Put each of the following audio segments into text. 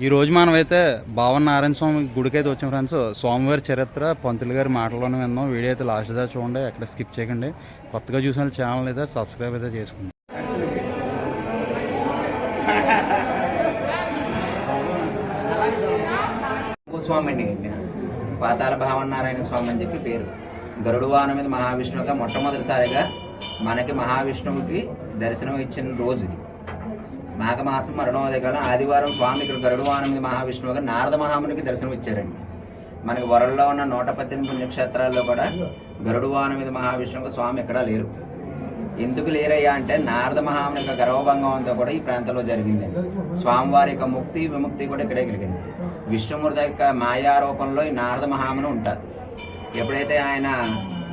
ఈ రోజు మనమైతే భావన నారాయణ స్వామి గుడికి అయితే వచ్చాం ఫ్రెండ్స్. స్వామివారి చరిత్ర పంతులు గారి మాటల్లోనే విందాం. వీడియో అయితే లాస్ట్ దా చూడండి ఎక్కడ స్కిప్ చేయకండి. కొత్తగా చూసిన ఛానల్ అయితే సబ్స్క్రైబ్ అయితే చేసుకోండి. స్వామి అండి పాతాల భావనారాయణ స్వామి అని చెప్పి పేరు. గరుడు వాహనం మీద మహావిష్ణువుగా మొట్టమొదటిసారిగా మనకి మహావిష్ణువుకి దర్శనం ఇచ్చిన రోజు ఇది. మాఘమాసం మరణోదయకాలం ఆదివారం స్వామి ఇక్కడ గరుడు వాహనం మీద మహావిష్ణువుగా నారద మహామునికి దర్శనం ఇచ్చారండి. మనకి వరల్లో ఉన్న నూట పద్దెనిమిది పుణ్యక్షేత్రాల్లో కూడా గరుడు వాహనం మీద స్వామి ఎక్కడా లేరు. ఎందుకు లేరయ్యా అంటే నారద మహాముని యొక్క గర్వభంగం అంతా కూడా ఈ ప్రాంతంలో జరిగింది. స్వామివారి యొక్క ముక్తి విముక్తి కూడా ఇక్కడే కలిగింది. విష్ణుమూర్తి యొక్క మాయారూపంలో ఈ నారద మహాముని ఉంటారు. ఎప్పుడైతే ఆయన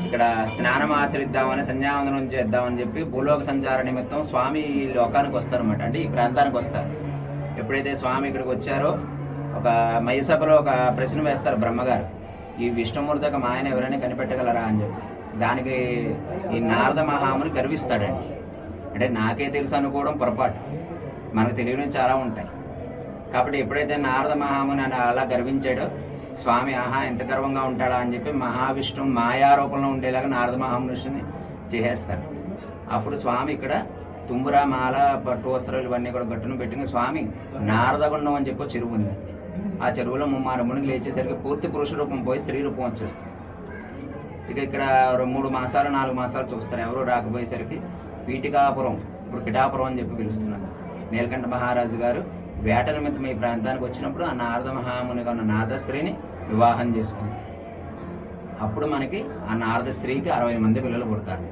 ఇక్కడ స్నానం ఆచరిద్దామని సంధ్యావందనం చేద్దామని చెప్పి భూలోక సంచార నిమిత్తం స్వామి ఈ లోకానికి వస్తారనమాట అంటే ఈ ప్రాంతానికి వస్తారు. ఎప్పుడైతే స్వామి ఇక్కడికి వచ్చారో ఒక మయసభలో ఒక ప్రశ్న వేస్తారు బ్రహ్మగారు. ఈ విష్ణుమూర్తి యొక్క మాయన ఎవరైనా కనిపెట్టగలరా అని చెప్పి. దానికి ఈ నారద మహాముని గర్విస్తాడండి. అంటే నాకే తెలుసు అనుకోవడం పొరపాటు. మనకు తెలియని చాలా ఉంటాయి. కాబట్టి ఎప్పుడైతే నారద మహాముని అని అలా గర్వించాడో స్వామి ఆహా ఎంత గర్వంగా ఉంటాడా? అని చెప్పి మహావిష్ణు మాయారూపంలో ఉండేలాగా నారద మహామనుషుని చేసేస్తాడు. అప్పుడు స్వామి ఇక్కడ తుంబుర మాల పట్టు వస్త్రాలు ఇవన్నీ కూడా గట్టును పెట్టుకుని స్వామి నారదగుండం అని చెప్పి చెరువు ఉంది. ఆ చెరువులో ముమ్మారు మునిగి లేచేసరికి పూర్తి పురుష రూపం పోయి స్త్రీ రూపం వచ్చేస్తుంది. ఇక ఇక్కడ రెండు మూడు మాసాలు నాలుగు మాసాలు చూస్తారు. ఎవరు రాకపోయేసరికి పీటికాపురం ఇప్పుడు కిటాపురం అని చెప్పి పిలుస్తున్నారు. నీలకంఠ మహారాజు గారు వేట నిమిత్తం ఈ ప్రాంతానికి వచ్చినప్పుడు ఆ నారద మహామునిగా ఉన్న నారద స్త్రీని వివాహం చేసుకుంది అప్పుడు మనకి ఆ నారద స్త్రీకి అరవై మంది పిల్లలు పుడతారు.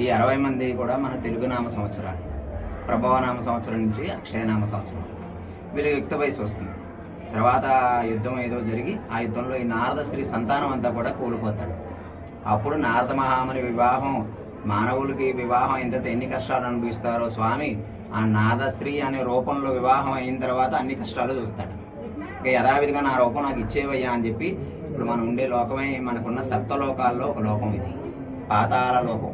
ఈ అరవై మంది కూడా మన తెలుగు నామ సంవత్సరాలు. ప్రభవనామ సంవత్సరం నుంచి అక్షయనామ సంవత్సరం. వీళ్ళు యుక్త వయసు వస్తుంది. తర్వాత యుద్ధం ఏదో జరిగి ఆ యుద్ధంలో ఈ నారద స్త్రీ సంతానం అంతా కూడా కోల్పోతాడు. అప్పుడు నారద మహాముని వివాహం మానవులకి వివాహం ఎంత ఎన్ని కష్టాలు అనుభవిస్తారో స్వామి ఆ నాద స్త్రీ అనే రూపంలో వివాహం అయిన తర్వాత అన్ని కష్టాలు చూస్తాడు. ఇక యథావిధిగా నా రూపం నాకు ఇచ్చేవయ్యా అని చెప్పి ఇప్పుడు మనం ఉండే లోకమే మనకున్న సప్తలోకాల్లో ఒక లోకం ఇది. పాతాల లోకం.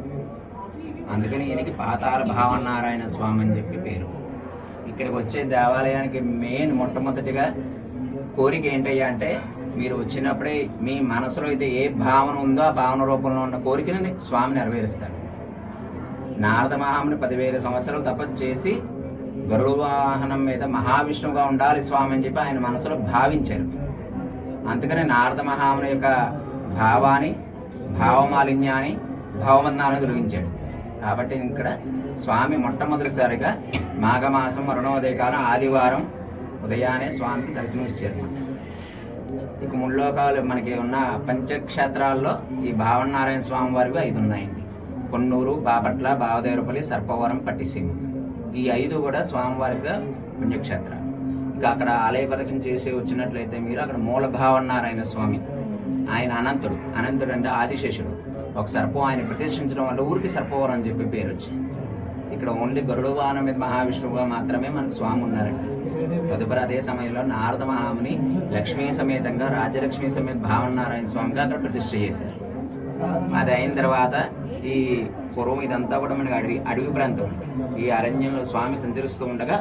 అందుకని ఈయనకి పాతాల భావనారాయణ స్వామి అని చెప్పి పేరు. ఇక్కడికి వచ్చే దేవాలయానికి మెయిన్ మొట్టమొదటిగా కోరిక ఏంటయ్యా అంటే మీరు వచ్చినప్పుడే మీ మనసులో అయితే ఏ భావన ఉందో ఆ భావన రూపంలో ఉన్న కోరికని స్వామి నెరవేరుస్తాడు. నారద మహాముని పదివేల సంవత్సరాలు తపస్సు చేసి గరుడు వాహనం మీద మహావిష్ణువుగా ఉండాలి స్వామి అని చెప్పి ఆయన మనసులో భావించారు. అందుకనే నారద మహాముని యొక్క భావాన్ని భావమాలిన్యాన్ని భావబంధాన్ని తొలగించాడు. కాబట్టి ఇక్కడ స్వామి మొట్టమొదటిసారిగా మాఘమాసం వరుణోదయ కాలం ఆదివారం ఉదయాన్నే స్వామికి దర్శనం ఇచ్చారు. ఇక ముల్లోకాలు మనకి ఉన్న పంచక్షేత్రాల్లో ఈ భావనారాయణ స్వామి వారికి ఐదు ఉన్నాయండి కొన్నూరు బాపట్ల బావదేవరపల్లి సర్పవరం పట్టిసీమ. ఈ ఐదు కూడా స్వామివారిగా పుణ్యక్షేత్రాలు ఇక అక్కడ ఆలయ పథకం చేసి వచ్చినట్లయితే మీరు అక్కడ మూల భావనారాయణ స్వామి. ఆయన అనంతుడు. అనంతుడు అంటే ఆదిశేషుడు. ఒక సర్పం ఆయన ప్రతిష్ఠించడం వల్ల ఊరికి సర్పవరం అని చెప్పి పేరు వచ్చింది. ఇక్కడ ఓన్లీ గరుడు వాహనం మీద మహావిష్ణువుగా మాత్రమే మనకు స్వామి ఉన్నారండి. తదుపరి అదే సమయంలో నారద మహాముని లక్ష్మీ సమేతంగా రాజలక్ష్మి సమేత భావనారాయణ స్వామిగా అక్కడ ప్రతిష్ఠ చేశారు. అది అయిన తర్వాత ఈ పూర్వం ఇదంతా కూడా మనకి అడవి అడవి ప్రాంతం ఈ అరణ్యంలో స్వామి సంచరిస్తూ ఉండగా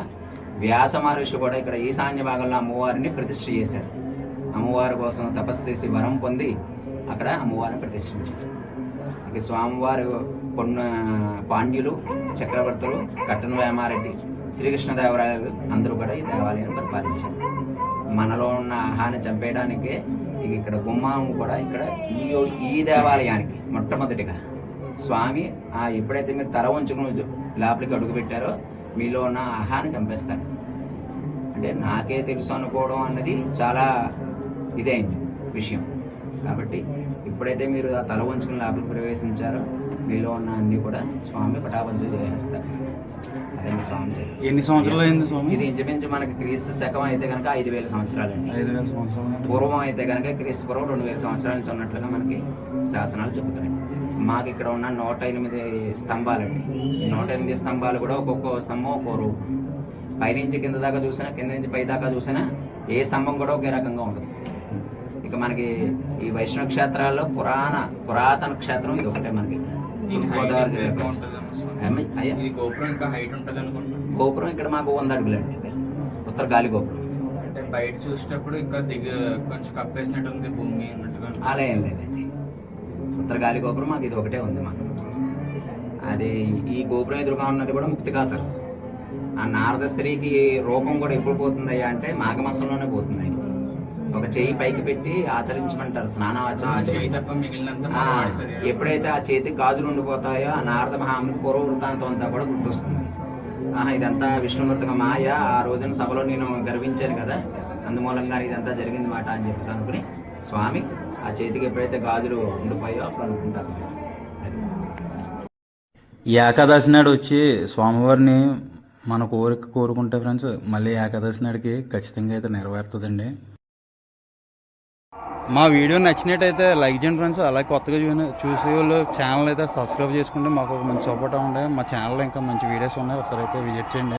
వ్యాస మహర్షి కూడా ఇక్కడ ఈశాన్య భాగంలో అమ్మవారిని ప్రతిష్ఠ చేశారు. అమ్మవారి కోసం తపస్సు చేసి వరం పొంది అక్కడ అమ్మవారిని ప్రతిష్ఠించారు. ఇక స్వామివారు కొన్ని పాండ్యులు చక్రవర్తులు కట్టన వేమారెడ్డి శ్రీకృష్ణదేవరాయలు అందరూ కూడా ఈ దేవాలయాన్ని పరిపాలించారు. మనలో ఉన్న ఆహాన్ని చంపేయడానికే ఇక్కడ గుమ్మం కూడా ఇక్కడ ఈ ఈ దేవాలయానికి మొట్టమొదటిగా. స్వామి ఆ ఎప్పుడైతే మీరు తల ఉంచుకుని లోపలికి అడుగు పెట్టారో మీలో ఉన్న ఆహాన్ని చంపేస్తారు. అంటే నాకే తెలుసు అనుకోవడం అన్నది చాలా ఇదైంది విషయం. కాబట్టి ఎప్పుడైతే మీరు ఆ తల వంచుకుని లోపలికి ప్రవేశించారో మీలో ఉన్న అన్ని కూడా స్వామి పటాపంచు చేసేస్తారు. అదే స్వామి. ఎన్ని సంవత్సరాలు అయింది స్వామి? ఇది ఇంచుమించు మనకి క్రీస్తు శకం అయితే కనుక ఐదు వేల సంవత్సరాలండి. ఐదు వేల సంవత్సరాలు పూర్వం అయితే కనుక క్రీస్తు పూర్వం రెండు వేల సంవత్సరాల నుంచి ఉన్నట్లుగా మనకి శాసనాలు చెబుతున్నాయి. మాకు ఇక్కడ ఉన్న నూట ఎనిమిది స్తంభాలండి. ఈ నూట ఎనిమిది స్తంభాలు కూడా ఒక్కొక్క స్తంభం ఒక్కో రూపం పైనుంచి కింద దాకా చూసినా కింద నుంచి పై దాకా చూసినా ఏ స్తంభం కూడా ఒకే రకంగా ఉండదు. ఇక మనకి ఈ వైష్ణవ క్షేత్రాల్లో పురాణ పురాతన క్షేత్రం ఇది ఒకటే మనకి. గోదావరి ఇది గోపురం ఇంకా హైట్ ఉంటుంది అనుకుంటున్నాను గోపురం ఇక్కడ మాకు వంద అడుగులండి. ఉత్తర గాలి గోపురం. బయట చూసేటప్పుడు ఇంకా దిగ కొంచెం కప్పేసినట్టు ఉంది భూమి అలా ఏం లేదండి. ఉత్తరగాలి గోపురం మాకు ఇది ఒకటే ఉంది మాకు. అది ఈ గోపురం ఎదురుగా ఉన్నది కూడా ముక్తికా సరస్సు ఆ నారద స్త్రీకి రూపం కూడా ఎప్పుడు పోతుందయ్యా అంటే మాఘమాసంలోనే పోతుంది ఆయనకి. ఒక చేయి పైకి పెట్టి ఆచరించమంటారు స్నానం ఆ ఆచరించారు చేయి తప్ప మిగిలినంత ఆ, మగవాడి శరీరం. ఎప్పుడైతే ఆ చేతికి గాజులు ఉండిపోతాయో ఆ నారద మహాముని పూర్వ వృత్తాంతం అంతా కూడా గుర్తొస్తుంది. ఆహా ఇదంతా విష్ణుమూర్తిగా మాయ ఆ రోజున సభలో నేను గర్వించాను కదా. అందుమూలంగా ఇదంతా జరిగింది మాట అని చెప్పేసి అనుకుని స్వామి ఆ చేతికి ఎప్పుడైతే గాజులు ఉండిపోయో అప్పుడు అనుకుంటారు. ఏకాదశి నాడు వచ్చి స్వామివారిని మన కోరిక కోరుకుంటే ఫ్రెండ్స్ మళ్ళీ ఏకాదశి నాడికి ఖచ్చితంగా అయితే నెరవేరుతుందండి. మా వీడియో నచ్చినట్టయితే లైక్ చేయండి ఫ్రెండ్స్ అలాగే కొత్తగా చూ చూసే వాళ్ళు ఛానల్ అయితే సబ్స్క్రైబ్ చేసుకుంటే మాకు మంచి సపోర్ట్ ఉండే. మా ఛానల్లో ఇంకా మంచి వీడియోస్ ఉన్నాయి ఒకసారి అయితే విజిట్ చేయండి.